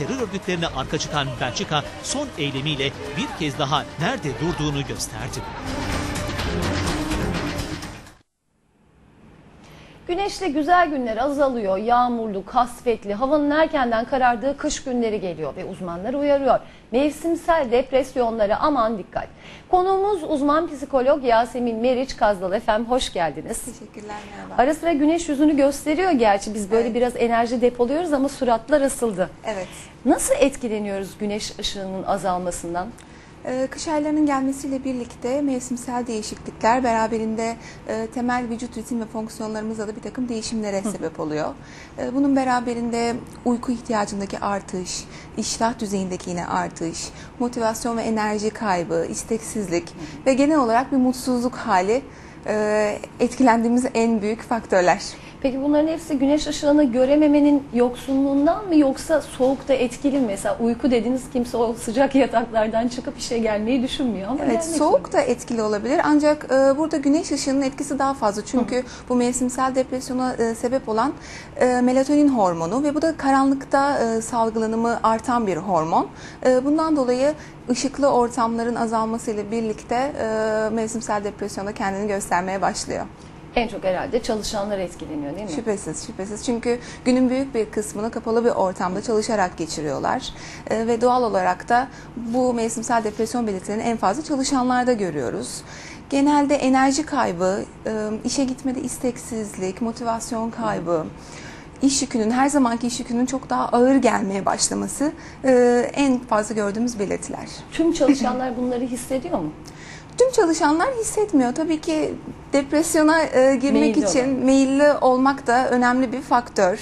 terör örgütlerine arka çıkan Belçika son eylemiyle bir kez daha nerede durduğunu gösterdi. Güneşli güzel günler azalıyor. Yağmurlu, kasvetli, havanın erkenden karardığı kış günleri geliyor ve uzmanlar uyarıyor. Mevsimsel depresyonlara aman dikkat. Konuğumuz uzman psikolog Yasemin Meriç Kazdal. Efendim hoş geldiniz. Teşekkürler merhaba. Ara sıra güneş yüzünü gösteriyor gerçi. Biz böyle Evet. biraz enerji depoluyoruz ama suratlar asıldı. Evet. Nasıl etkileniyoruz güneş ışığının azalmasından? Ee, kış aylarının gelmesiyle birlikte mevsimsel değişiklikler beraberinde e, temel vücut ritim ve fonksiyonlarımızda da bir takım değişimlere sebep oluyor. E, bunun beraberinde uyku ihtiyacındaki artış, iştah düzeyindeki yine artış, motivasyon ve enerji kaybı, isteksizlik ve genel olarak bir mutsuzluk hali e, etkilendiğimiz en büyük faktörler. Peki bunların hepsi güneş ışığını görememenin yoksunluğundan mı yoksa soğukta etkili mi? Mesela uyku dediniz kimse o sıcak yataklardan çıkıp işe gelmeyi düşünmüyor ama Evet soğuk da etkili olabilir ancak e, burada güneş ışığının etkisi daha fazla. Çünkü bu mevsimsel depresyona e, sebep olan e, melatonin hormonu ve bu da karanlıkta e, salgılanımı artan bir hormon. E, bundan dolayı ışıklı ortamların azalmasıyla birlikte e, mevsimsel depresyonda kendini göstermeye başlıyor. En çok herhalde çalışanlar etkileniyor değil mi? Şüphesiz, şüphesiz. Çünkü günün büyük bir kısmını kapalı bir ortamda çalışarak geçiriyorlar. Ee, ve doğal olarak da bu mevsimsel depresyon belirtilerini en fazla çalışanlarda görüyoruz. Genelde enerji kaybı, e, işe gitmede isteksizlik, motivasyon kaybı, iş yükünün, her zamanki iş yükünün çok daha ağır gelmeye başlaması e, en fazla gördüğümüz belirtiler. Tüm çalışanlar bunları hissediyor mu? Tüm çalışanlar hissetmiyor. Tabii ki depresyona e, girmek Meyilli için olan. meyilli olmak da önemli bir faktör.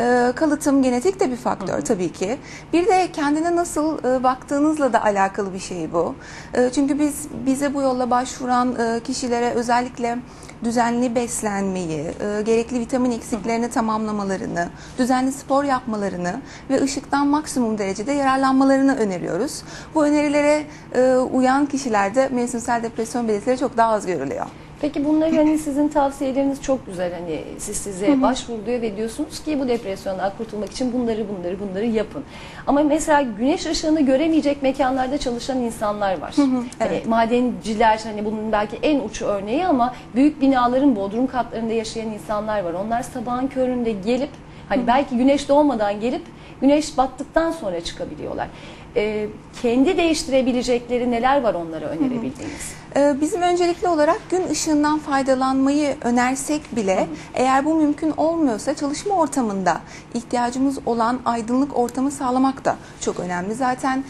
E, kalıtım, genetik de bir faktör tabii ki. Bir de kendine nasıl e, baktığınızla da alakalı bir şey bu. E, çünkü biz bize bu yolla başvuran e, kişilere özellikle düzenli beslenmeyi, e, gerekli vitamin eksiklerini tamamlamalarını, düzenli spor yapmalarını ve ışıktan maksimum derecede yararlanmalarını öneriyoruz. Bu önerilere e, uyan kişilerde mevsimsel depresyon belirtileri çok daha az görülüyor. Peki bunları hani sizin tavsiyeleriniz çok güzel hani siz size başvuruluyor ve diyorsunuz ki bu depresyondan kurtulmak için bunları bunları bunları yapın. Ama mesela güneş ışığını göremeyecek mekanlarda çalışan insanlar var. Hani evet. madenciler hani bunun belki en uç örneği ama büyük binaların bodrum katlarında yaşayan insanlar var. Onlar sabahın köründe gelip hani belki güneş doğmadan gelip güneş battıktan sonra çıkabiliyorlar. Ee, kendi değiştirebilecekleri neler var onlara önerebildiğiniz? Ee, Bizim öncelikli olarak gün ışığından faydalanmayı önersek bile eğer bu mümkün olmuyorsa çalışma ortamında ihtiyacımız olan aydınlık ortamı sağlamak da çok önemli. Zaten e,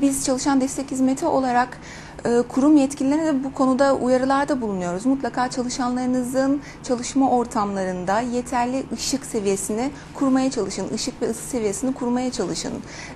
biz çalışan destek hizmeti olarak e, kurum yetkililerine de bu konuda uyarılarda bulunuyoruz. Mutlaka çalışanlarınızın çalışma ortamlarında yeterli ışık seviyesini kurmaya çalışın. Işık ve ısı seviyesini kurmaya çalışın.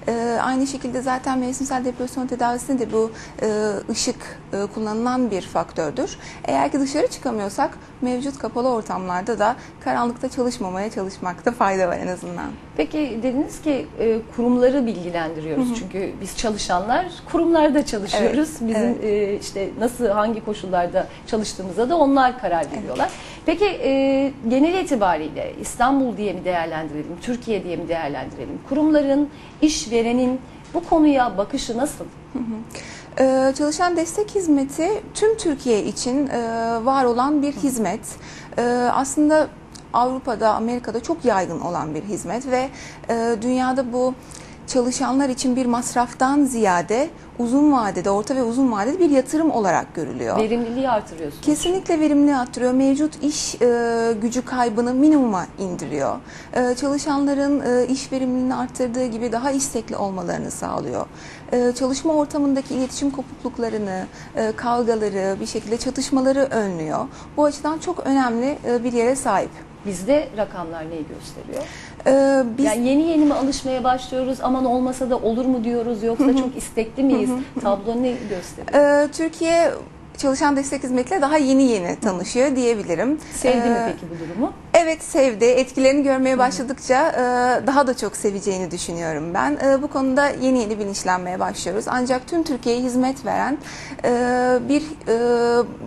E, Aynı şekilde zaten mevsimsel depresyon tedavisinde de bu e, ışık e, kullanılan bir faktördür. Eğer ki dışarı çıkamıyorsak mevcut kapalı ortamlarda da karanlıkta çalışmamaya çalışmakta fayda var en azından. Peki dediniz ki e, kurumları bilgilendiriyoruz çünkü biz çalışanlar kurumlarda çalışıyoruz. Evet, Bizim evet. e, işte nasıl hangi koşullarda çalıştığımıza da onlar karar veriyorlar. Peki e, genel itibariyle İstanbul diye mi değerlendirelim, Türkiye diye mi değerlendirelim? Kurumların, işverenin bu konuya bakışı nasıl? Ee, Çalışan destek hizmeti tüm Türkiye için e, var olan bir hizmet. Ee, Aslında Avrupa'da, Amerika'da çok yaygın olan bir hizmet ve e, dünyada bu çalışanlar için bir masraftan ziyade uzun vadede, orta ve uzun vadede bir yatırım olarak görülüyor. Verimliliği artırıyorsunuz. Kesinlikle verimli arttırıyor. Mevcut iş e, gücü kaybını minimuma indiriyor. E, çalışanların e, iş verimliliğini arttırdığı gibi daha istekli olmalarını sağlıyor. E, çalışma ortamındaki iletişim kopukluklarını, e, kavgaları, bir şekilde çatışmaları önlüyor. Bu açıdan çok önemli e, bir yere sahip. Bizde rakamlar neyi gösteriyor? E, biz Yani yeni yeni mi alışmaya başlıyoruz? Aman olmasa da olur mu diyoruz yoksa çok istekli miyiz? Tablo ne gösteriyor? e, Türkiye çalışan destek hizmetiyle daha yeni yeni tanışıyor diyebilirim. Sevdi mi E, peki bu durumu? Evet sevdi. Etkilerini görmeye başladıkça e, daha da çok seveceğini düşünüyorum ben. E, Bu konuda yeni yeni bilinçlenmeye başlıyoruz. Ancak tüm Türkiye'ye hizmet veren e, bir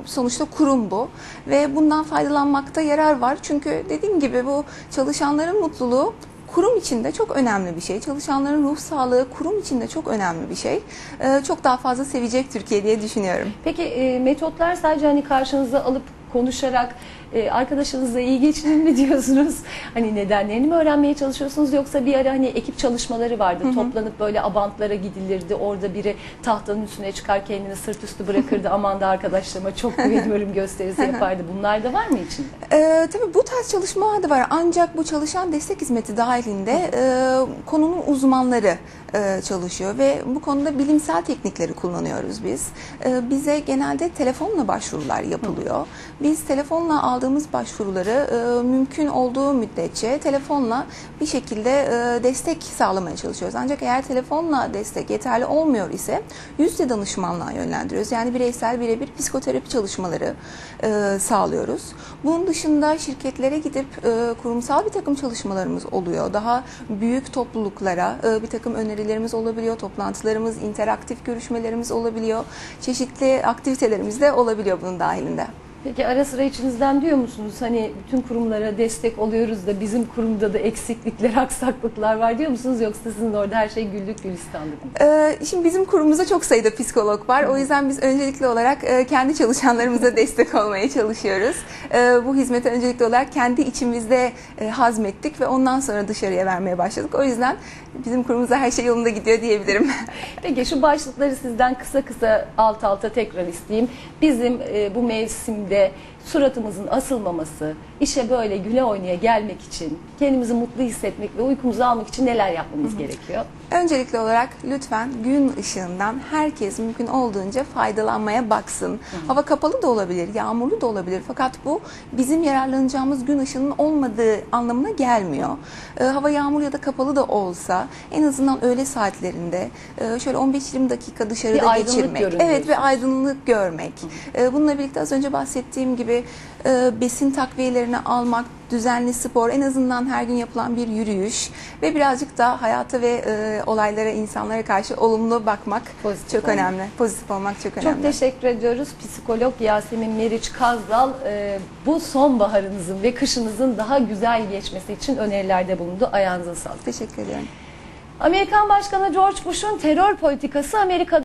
sonuçta kurum bu. Ve bundan faydalanmakta yarar var. Çünkü dediğim gibi bu çalışanların mutluluğu kurum içinde çok önemli bir şey. Çalışanların ruh sağlığı kurum içinde çok önemli bir şey. E, çok daha fazla sevecek Türkiye diye düşünüyorum. Peki e, metotlar sadece hani karşınıza alıp konuşarak e, arkadaşınızla iyi geçinin mi diyorsunuz? Hani nedenlerini mi öğrenmeye çalışıyorsunuz yoksa bir ara hani ekip çalışmaları vardı. Toplanıp böyle abantlara gidilirdi. Orada biri tahtanın üstüne çıkar kendini sırt üstü bırakırdı. Aman da arkadaşlarıma çok güveniyorum gösterisi yapardı. Bunlar da var mı içinde? Ee, tabii bu tarz çalışmalar da var ancak bu çalışan destek hizmeti dahilinde e, konunun uzmanları e, çalışıyor ve bu konuda bilimsel teknikleri kullanıyoruz biz. E, bize genelde telefonla başvurular yapılıyor. Biz telefonla aldığımız başvuruları e, mümkün olduğu müddetçe telefonla bir şekilde e, destek sağlamaya çalışıyoruz. Ancak eğer telefonla destek yeterli olmuyor ise yüz yüze danışmanlığa yönlendiriyoruz. Yani bireysel birebir psikoterapi çalışmaları e, sağlıyoruz. Bunun dışında şirketlere gidip kurumsal bir takım çalışmalarımız oluyor. Daha büyük topluluklara bir takım önerilerimiz olabiliyor. Toplantılarımız, interaktif görüşmelerimiz olabiliyor. Çeşitli aktivitelerimiz de olabiliyor bunun dahilinde. Peki ara sıra içinizden diyor musunuz hani bütün kurumlara destek oluyoruz da bizim kurumda da eksiklikler, aksaklıklar var diyor musunuz yoksa sizin orada her şey güllük gülistanlık mı? Ee, Şimdi bizim kurumumuzda çok sayıda psikolog var. O yüzden biz öncelikli olarak e, kendi çalışanlarımıza destek olmaya çalışıyoruz. Ee, Bu hizmeti öncelikli olarak kendi içimizde e, hazmettik ve ondan sonra dışarıya vermeye başladık. O yüzden bizim kurumumuzda her şey yolunda gidiyor diyebilirim. Peki şu başlıkları sizden kısa kısa alt alta tekrar isteyeyim. Bizim e, bu mevsimde suratımızın asılmaması, işe böyle güle oynaya gelmek için, kendimizi mutlu hissetmek ve uykumuzu almak için neler yapmamız gerekiyor? Öncelikli olarak lütfen gün ışığından herkes mümkün olduğunca faydalanmaya baksın. Hava kapalı da olabilir, yağmurlu da olabilir. Fakat bu bizim yararlanacağımız gün ışığının olmadığı anlamına gelmiyor. Ee, hava yağmur ya da kapalı da olsa en azından öğle saatlerinde e, şöyle 15-20 dakika dışarıda Bir geçirmek. Evet ve aydınlık görmek. Ee, bununla birlikte az önce bahsettiğim gibi e, besin takviyelerini almak, düzenli spor, en azından her gün yapılan bir yürüyüş ve birazcık da hayata ve e, olaylara, insanlara karşı olumlu bakmak Pozitif çok olmak. önemli. Pozitif olmak çok önemli. Çok teşekkür ediyoruz. Psikolog Yasemin Meriç Kazdal e, bu sonbaharınızın ve kışınızın daha güzel geçmesi için önerilerde bulundu. Ayağınıza sağlık. Teşekkür ederim. Amerikan Başkanı George Bush'un terör politikası Amerika'da